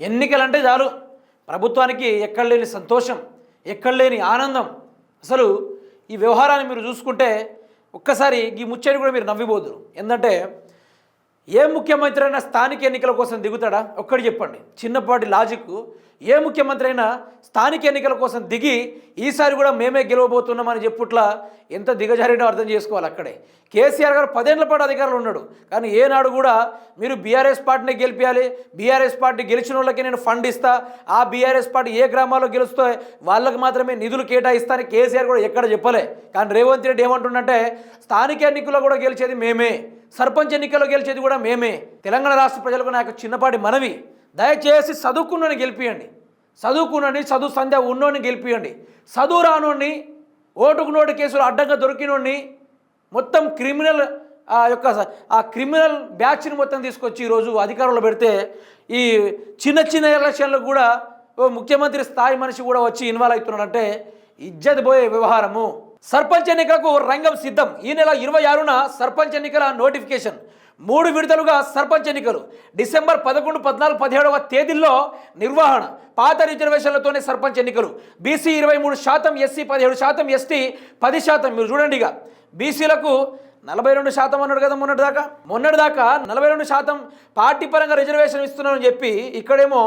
ఎన్నికలంటే చాలు. ప్రభుత్వానికి ఎక్కడ లేని సంతోషం ఎక్కడ లేని ఆనందం. అసలు ఈ వ్యవహారాన్ని మీరు చూసుకుంటే ఒక్కసారి ఈ ముచ్చటి కూడా మీరు నవ్విపోదురు. ఎందుకంటే ఏ ముఖ్యమంత్రి అయినా స్థానిక ఎన్నికల కోసం దిగుతాడా? ఒక్కటి చెప్పండి. చిన్నపాటి లాజిక్. ఏ ముఖ్యమంత్రి అయినా స్థానిక ఎన్నికల కోసం దిగి ఈసారి కూడా మేమే గెలవబోతున్నామని చెప్పుట్లా ఎంత దిగజారినో అర్థం చేసుకోవాలి అక్కడే. కేసీఆర్ గారు పదేళ్ళ పాటు అధికారులు ఉన్నాడు. కానీ ఏనాడు కూడా మీరు బీఆర్ఎస్ పార్టీని గెలిపించాలి బీఆర్ఎస్ పార్టీ గెలిచిన వాళ్ళకి నేను ఫండ్ ఇస్తా ఆ బీఆర్ఎస్ పార్టీ ఏ గ్రామాల్లో గెలుస్తే వాళ్ళకి మాత్రమే నిధులు కేటాయిస్తానని కేసీఆర్ కూడా ఎక్కడ చెప్పలే. కానీ రేవంత్ రెడ్డి ఏమంటుండంటే స్థానిక ఎన్నికల్లో కూడా గెలిచేది మేమే. సర్పంచ్ ఎన్నికల్లో గెలిచేది కూడా మేమే. తెలంగాణ రాష్ట్ర ప్రజలకు నాకు చిన్నపాటి మనవి. దయచేసి చదువుకున్నని గెలిపియండి. చదువుకున్నని చదువు సంధ్య ఉన్నోని గెలిపియండి. చదువు రానోడిని ఓటుకు నోటు కేసులు అడ్డంగా దొరికినోడిని మొత్తం క్రిమినల్ ఆ యొక్క ఆ క్రిమినల్ బ్యాచ్ని మొత్తం తీసుకొచ్చి ఈరోజు అధికారంలో పెడితే ఈ చిన్న చిన్న ఎలక్షన్లకు కూడా ఓ ముఖ్యమంత్రి స్థాయి మనిషి కూడా వచ్చి ఇన్వాల్వ్ అవుతున్నాడంటే ఇజ్జత్ పోయే వ్యవహారము. సర్పంచ్ ఎన్నికలకు రంగం సిద్ధం. ఈ నెల ఇరవై ఆరున సర్పంచ్ ఎన్నికల నోటిఫికేషన్. మూడు విడతలుగా సర్పంచ్ ఎన్నికలు. డిసెంబర్ పదకొండు పద్నాలుగు పదిహేడవ తేదీల్లో నిర్వహణ. పాత రిజర్వేషన్లతోనే సర్పంచ్ ఎన్నికలు. బీసీ ఇరవై మూడు శాతం ఎస్సీ పదిహేడు శాతం ఎస్టీ పది శాతం. మీరు చూడండి ఇక. బీసీలకు నలభై రెండు శాతం అన్నాడు కదా మొన్నటి దాకా మొన్నటి దాకా నలభై రెండు శాతం పార్టీ పరంగా రిజర్వేషన్ ఇస్తున్నామని చెప్పి ఇక్కడేమో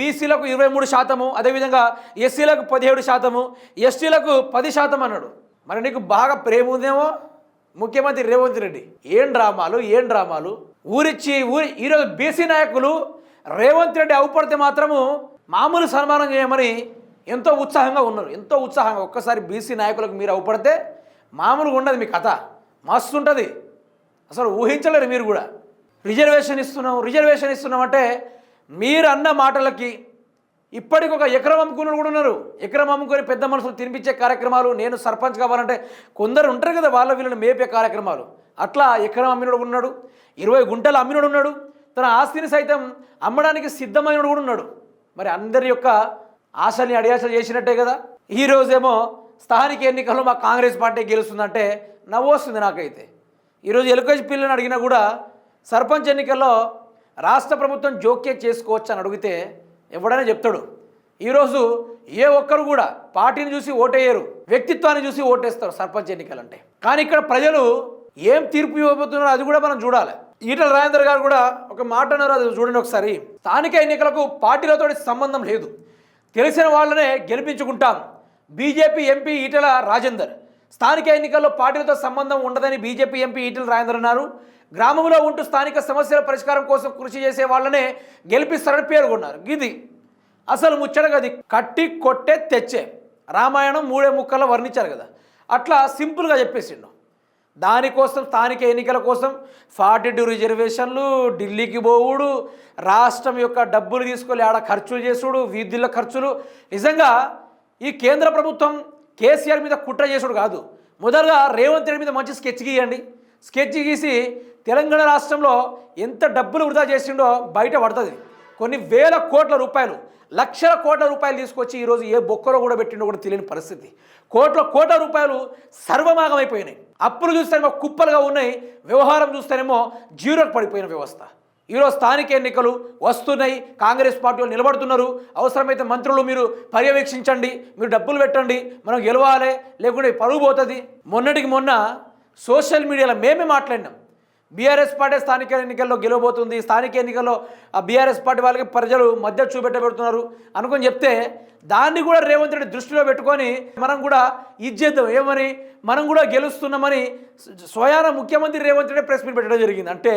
బీసీలకు ఇరవై మూడు శాతము అదేవిధంగా ఎస్సీలకు పదిహేడు శాతము ఎస్టీలకు పది శాతం అన్నాడు. మరి నీకు బాగా ప్రేమ ఉందేమో? ముఖ్యమంత్రి రేవంత్ రెడ్డి. ఏం డ్రామాలు ఏం డ్రామాలు? ఊరిచ్చి ఊరి ఈరోజు బీసీ నాయకులు రేవంత్ రెడ్డి అవుపడితే మాత్రము మామూలు సన్మానం చేయమని ఎంతో ఉత్సాహంగా ఉన్నారు. ఎంతో ఉత్సాహంగా ఒక్కసారి బీసీ నాయకులకు మీరు అవుపడితే మామూలుగా ఉండదు మీ కథ. మస్తు ఉంటుంది అసలు ఊహించలేరు మీరు కూడా. రిజర్వేషన్ ఇస్తున్నాం రిజర్వేషన్ ఇస్తున్నాం అంటే మీరు అన్న మాటలకి ఇప్పటికి ఒక ఎకరం అమ్ముకున్న కూడా ఉన్నారు. ఎకరం అమ్ముకొని పెద్ద మనుషులు తినిపించే కార్యక్రమాలు నేను సర్పంచ్ కావాలంటే కొందరు ఉంటారు కదా వాళ్ళ వీళ్ళని మేపే కార్యక్రమాలు. అట్లా ఎకరం అమ్మినోడు ఉన్నాడు. ఇరవై గుంటలు అమ్మినోడు ఉన్నాడు. తన ఆస్తిని సైతం అమ్మడానికి సిద్ధమైనడు కూడా ఉన్నాడు. మరి అందరి యొక్క ఆశల్ని అడియాశలు చేసినట్టే కదా. ఈరోజేమో స్థానిక ఎన్నికల్లో మా కాంగ్రెస్ పార్టీ గెలుస్తుందంటే నవ్వు వస్తుంది నాకైతే ఈరోజు ఎల్కేజీ పిల్లని అడిగినా కూడా సర్పంచ్ ఎన్నికల్లో రాష్ట్ర ప్రభుత్వం జోక్యం చేసుకోవచ్చు అని అడిగితే ఎవడైనా చెప్తాడు. ఈరోజు ఏ ఒక్కరు కూడా పార్టీని చూసి ఓటేయరు వ్యక్తిత్వాన్ని చూసి ఓటేస్తారు సర్పంచ్ ఎన్నికలంటే. కానీ ఇక్కడ ప్రజలు ఏం తీర్పు ఇవ్వబోతున్నారో అది కూడా మనం చూడాలి. ఈటల రాజేందర్ గారు కూడా ఒక మాట అన్నారు అది చూడండి ఒకసారి. స్థానిక ఎన్నికలకు పార్టీలతో సంబంధం లేదు. తెలిసిన వాళ్ళనే గెలిపించుకుంటాం. BJP MP Etela Rajender. స్థానిక ఎన్నికల్లో పార్టీలతో సంబంధం ఉండదని బీజేపీ ఎంపీ ఈటల రాజేందర్ అన్నారు. గ్రామంలో ఉంటూ స్థానిక సమస్యల పరిష్కారం కోసం కృషి చేసే వాళ్ళనే గెలిపిస్తారని పేర్కొన్నారు. ఇది అసలు ముచ్చటగా కట్టి కొట్టే తెచ్చే. రామాయణం మూడే ముక్కల్లో వర్ణించారు కదా. అట్లా సింపుల్గా చెప్పేసిండు. దానికోసం స్థానిక ఎన్నికల కోసం ఫార్టీ టూ రిజర్వేషన్లు ఢిల్లీకి పోవుడు రాష్ట్రం యొక్క డబ్బులు తీసుకొని ఆడ ఖర్చులు చేసుడు వీధుల ఖర్చులు. నిజంగా ఈ కేంద్ర ప్రభుత్వం కేసీఆర్ మీద కుట్ర చేసుడు కాదు. మొదలుగా రేవంత్ రెడ్డి మీద మంచి స్కెచ్ గీయండి. స్కెచ్ గీసి తెలంగాణ రాష్ట్రంలో ఎంత డబ్బులు వృధా చేసిండో బయట పడుతుంది. కొన్ని వేల కోట్ల రూపాయలు లక్షల కోట్ల రూపాయలు తీసుకొచ్చి ఈరోజు ఏ బొక్కలో కూడా పెట్టిండో కూడా తెలియని పరిస్థితి. కోట్ల కోట్ల రూపాయలు సర్వమాగమైపోయినాయి. అప్పులు చూస్తేనేమో కుప్పలుగా ఉన్నాయి వ్యవహారం చూస్తేనేమో జీరోకి పడిపోయిన వ్యవస్థ. ఈరోజు స్థానిక ఎన్నికలు వస్తున్నాయి. కాంగ్రెస్ పార్టీలు నిలబడుతున్నారు. అవసరమైతే మంత్రులు మీరు పర్యవేక్షించండి. మీరు డబ్బులు పెట్టండి. మనం గెలవాలి. లేకుంటే పరుగు పోతుంది. మొన్నటికి మొన్న సోషల్ మీడియాలో మేమే మాట్లాడినాం. బీఆర్ఎస్ పార్టీ స్థానిక ఎన్నికల్లో గెలవబోతుంది. స్థానిక ఎన్నికల్లో ఆ బీఆర్ఎస్ పార్టీ వాళ్ళకి ప్రజలు మధ్య చూపెట్టబెడుతున్నారు అనుకొని చెప్తే దాన్ని కూడా రేవంత్ రెడ్డి దృష్టిలో పెట్టుకొని మనం కూడా ఇది చేద్దాం ఏమని? మనం కూడా గెలుస్తున్నామని స్వయాన ముఖ్యమంత్రి రేవంత్ రెడ్డి ప్రెస్ మీట్ పెట్టడం జరిగింది. అంటే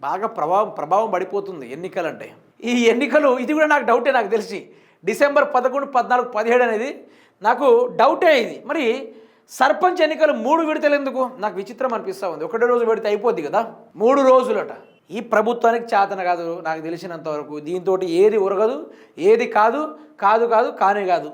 బాగా ప్రభావం ప్రభావం పడిపోతుంది ఎన్నికలంటే. ఈ ఎన్నికలు ఇది కూడా నాకు డౌటే నాకు తెలిసి. డిసెంబర్ పదకొండు పద్నాలుగు పదిహేడు అనేది నాకు డౌటే ఇది. మరి సర్పంచ్ ఎన్నికలు మూడు విడతలు ఎందుకు? నాకు విచిత్రం అనిపిస్తూ ఉంది. ఒకటే రోజు పెడితే అయిపోద్ది కదా? మూడు రోజులట. ఈ ప్రభుత్వానికి చేతన కాదు నాకు తెలిసినంత వరకు. దీంతో ఏది ఉరగదు ఏది కాదు కాదు కాదు కానే కాదు.